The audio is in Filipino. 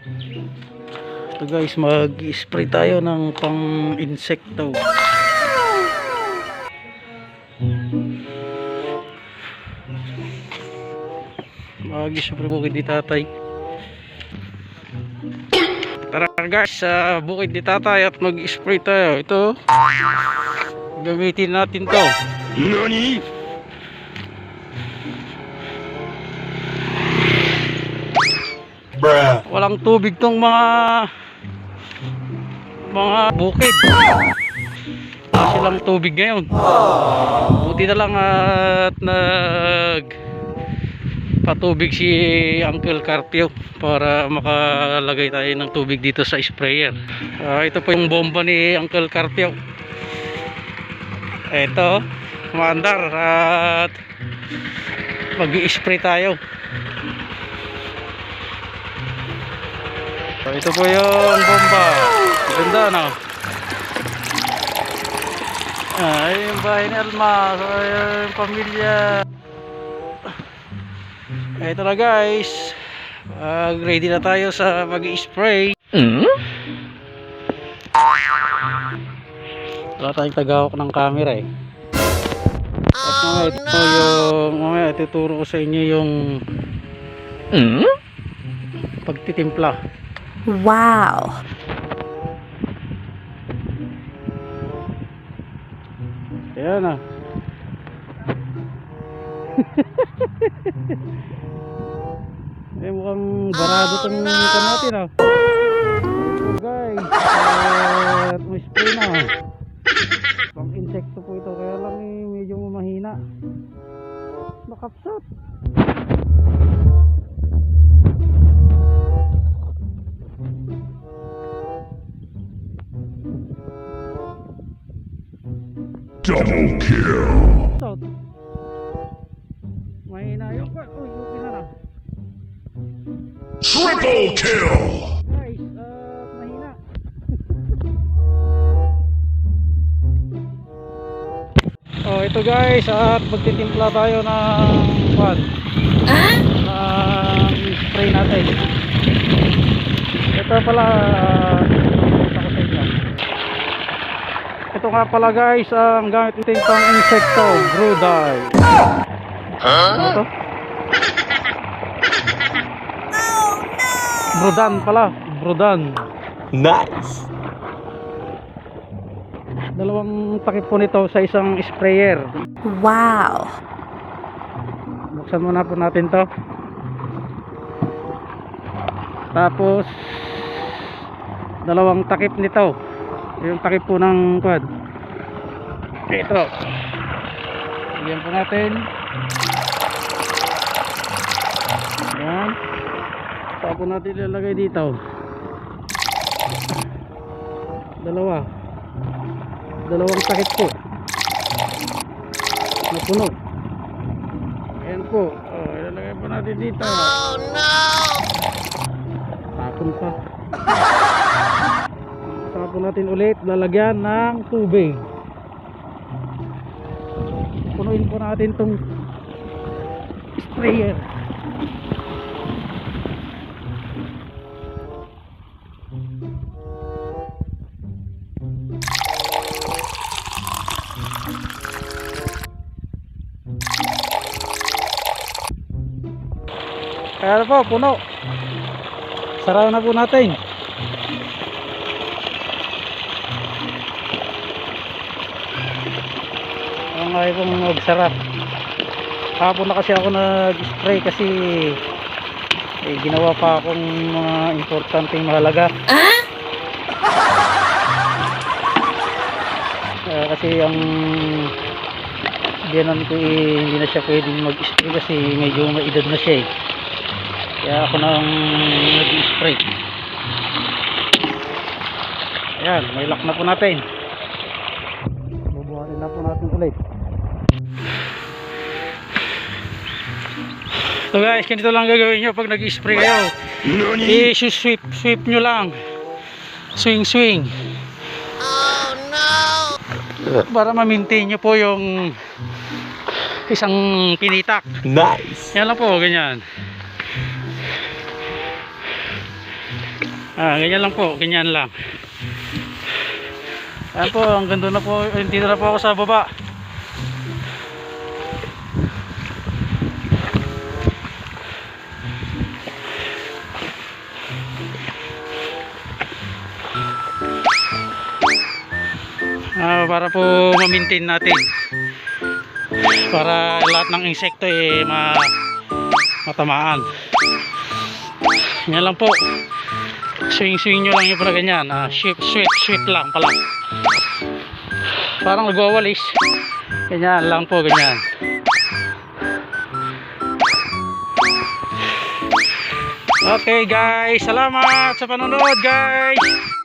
Ito guys, mag-spray tayo ng pang insekto. Mag-spray bukid ni tatay. Tara guys, sa bukid ni tatay at mag-spray tayo. Ito, gamitin natin to. NANI? Bruh. Walang tubig tong mga mga bukid. Wala silang tubig ngayon. Buti na lang at nag patubig si Uncle Carpio para makalagay tayo ng tubig dito sa sprayer. Ah, ito po yung bomba ni Uncle Carpio. Ito, maandar at mag-i-spray tayo. So, ito po yung bomba. Ganda no? Ah, ayun yung bahay ni Alma. So, yung pamilya. Ito na guys. Mag ready na tayo sa mag-spray. Wala tayong tagahawak ng camera eh. At mamaya ito yung mamaya ituturo ko sa inyo yung pagtitimpla. Wow. Ayan ah. eh mukhang barado tong oh, natin ah. So guys, at may spray na. Pang insekto po ito kaya lang eh, medyo mahina. Nakapsat. Double kill. Kapsat. Mahina yun. Uy, okay na. Triple kill. Guys, uh, mahina. oh, ito guys, at magtitimpla tayo ng pan. ng spray natin. Ito pala, uh, ito ko sa inyo. Ito nga pala guys, ang gamit natin pang insekto, brew dye. Ano to? Brudan pala, brudan. Nice. Dalawang takip po nito sa isang sprayer. Wow. Buksan muna po natin to. Tapos dalawang takip nito. Yung takip po ng quad. Ito. Lagyan po natin. Yan. Saan po natin ilalagay dito? Dalawa. Dalawang takip po. Napuno. Ayan po. Oh, ilalagay po natin dito. Oh no! Tapon pa. Tapon natin ulit. Lalagyan ng tubig. Punuin po natin tong sprayer. Kaya po, puno. Saraw na po natin. Ang ayaw pong magsarap. Hapon na kasi ako nag-spray kasi eh, ginawa pa akong mga importanteng mahalaga. Ah, kasi ang biyanan ko eh, hindi na siya pwedeng mag-spray kasi medyo maedad na siya eh. Kaya ako nang nag-spray. Ayan, may lock na po natin. Bubuhatin na po natin ulit. So guys, ganito lang gagawin nyo pag nag-spray kayo. I-sweep, sweep nyo lang. Swing, swing. Para ma-maintain nyo po yung isang pinitak. Nice. Yan lang po, ganyan. Ah, ganyan lang po, ganyan lang. Ayan po, ang ganda na po, dito na po ako sa baba. Ah, para po ma-maintain natin. Para lahat ng insekto eh ma matamaan. Yan lang po. Swing swing nyo lang yung pala ganyan. Ah, sweep sweep sweep lang pala. Parang nagwawalis. Ganyan lang po ganyan. Okay guys, salamat sa panonood guys.